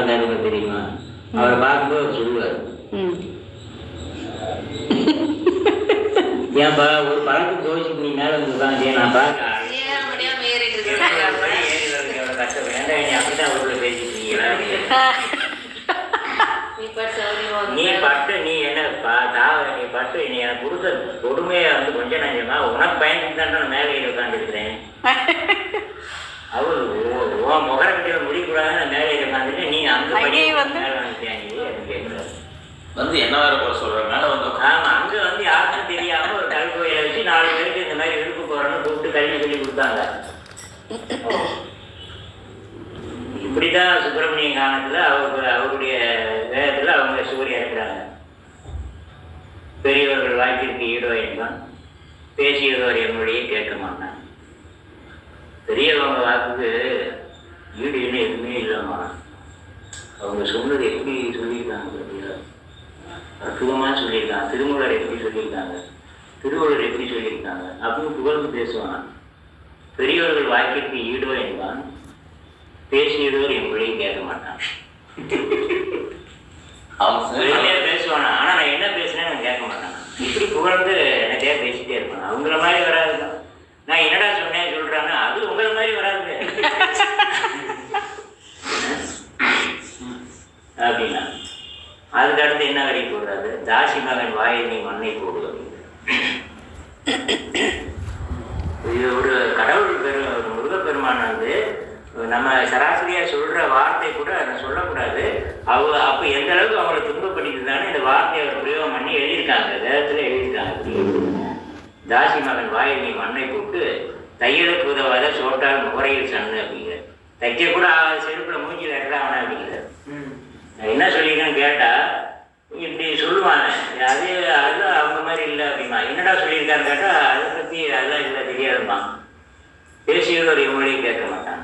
இருந்தாருங்க தெரியுமா? அவரை பார்க்கும்போது அவர் சொல்லுவார். ம். ஏன்பா ஒரு பழத்துக்கு தோசிக்கு நீ மேலே வந்து உட்காந்து நான் பார்க்க ஏன் நீ பாட்டு நீ வந்து பட்டு நீ என்ன நீ பட்டு நீ எனக்கு கொடுத்த கொடுமையை வந்து கொஞ்சம் நஞ்சமா உனக்கு பயந்துட்டு தான் நான் மேலே உட்காந்துருக்கிறேன் அவரு உன் உன் முகரக்கட்டியில் முடிக்கூடாது நான் மேலே உட்காந்துட்டு நீ அங்க படி அங்கேயும் வந்து- மேலே வந்துட்டியா நீ அப்படின்னு கேட்குறாரு வந்து என்ன வேற போல சொல்ற? வந்து ஆமா அங்க வந்து யாருக்கும் தெரியாம ஒரு கல் கோயிலை வச்சு நாலு பேருக்கு இந்த மாதிரி இடுப்பு போறேன்னு கூப்பிட்டு கல்வி சொல்லி கொடுத்தாங்க. இப்படிதான் சுப்பிரமணிய காலத்துல அவருக்கு அவருடைய வேதத்துல அவங்க சூரிய இருக்கிறாங்க பெரியவர்கள் வாய்ப்பிற்கு ஈடோ என்பான். பேசியவர் என்னுடைய கேட்க மாட்டான். பெரியவங்க வாக்குக்கு ஈடு இணை எதுவுமே இல்லைம்மா. அவங்க சொன்னது எப்படி சொல்லியிருக்காங்க அற்புதமா சொல்லியிருக்காங்க. திருமூலர் எப்படி சொல்லியிருக்காங்க? திருவள்ளுவர் எப்படி சொல்லியிருக்காங்க? அப்படின்னு புகழ்ந்து பேசுவான். பெரியவர்கள் வாக்கிற்கு ஈடோ என்பான். பேசியதோர் என் மொழியை கேட்க மாட்டான். வெளியிலே பேசுவானா? ஆனா நான் என்ன பேசுறேன்னு அவன் கேட்க மாட்டான். இப்படி புகழ்ந்து எனக்கே பேசிட்டே இருப்பான். அவங்கள மாதிரி வராது நான் என்னடா சொன்னேன் சொல்றாங்க அது உங்களை மாதிரி வராது அப்படின்னா அதுக்கு அடுத்து என்ன வரி போடுறாரு? தாசி மகன் வாயை நீ மண்ணை போடு இது ஒரு கடவுள் பெரு முருகப்பெருமான் வந்து நம்ம சராசரியா சொல்ற வார்த்தை கூட அதை சொல்லக்கூடாது. அவ அப்ப எந்த அளவுக்கு அவங்களை துன்பப்படுத்திதானே இந்த வார்த்தையை அவர் பிரயோகம் பண்ணி எழுதியிருக்காங்க வேதத்துல எழுதியிருக்காங்க. தாசி மகன் வாயை நீ மண்ணை போட்டு தையலுக்கு உதவாத சோட்டால் முகரையில் சன்னு அப்படிங்கிற தைக்க கூட செருப்புல மூஞ்சில இறங்காம அப்படிங்கிறார். நான் என்ன சொல்லியிருக்கேன்னு கேட்டா இப்படி சொல்லுவாங்க. அது அது அவங்க மாதிரி இல்லை அப்படிமா. என்னடா சொல்லியிருக்கான்னு கேட்டால் அதை பற்றி அதெல்லாம் இல்லை தெரியாதுமா பேசியதோடைய மொழியும் கேட்க மாட்டான்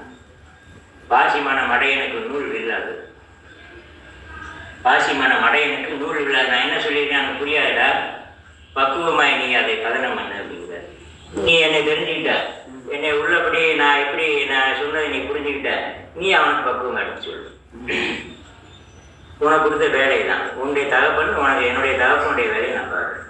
பாசிமான மடையனுக்கு நூல் இல்லாது பாசிமான மடையனுக்கு நூல் இல்லாது நான் என்ன சொல்லியிருக்கேன் எனக்கு புரியாதுடா. பக்குவமாய் நீ அதை கதனம் பண்ண அப்படிங்கிற. நீ என்னை தெரிஞ்சுக்கிட்ட. என்னை உள்ளபடி நான் எப்படி நான் சொன்னதை நீ புரிஞ்சுக்கிட்ட. நீ அவனுக்கு பக்குவம் எடுத்து சொல்லு. உனக்கு கொடுத்த வேலை தான் உன்னுடைய தகப்பன் உனக்கு என்னுடைய தகப்பனுடைய வேலையை நான் பாடுறேன்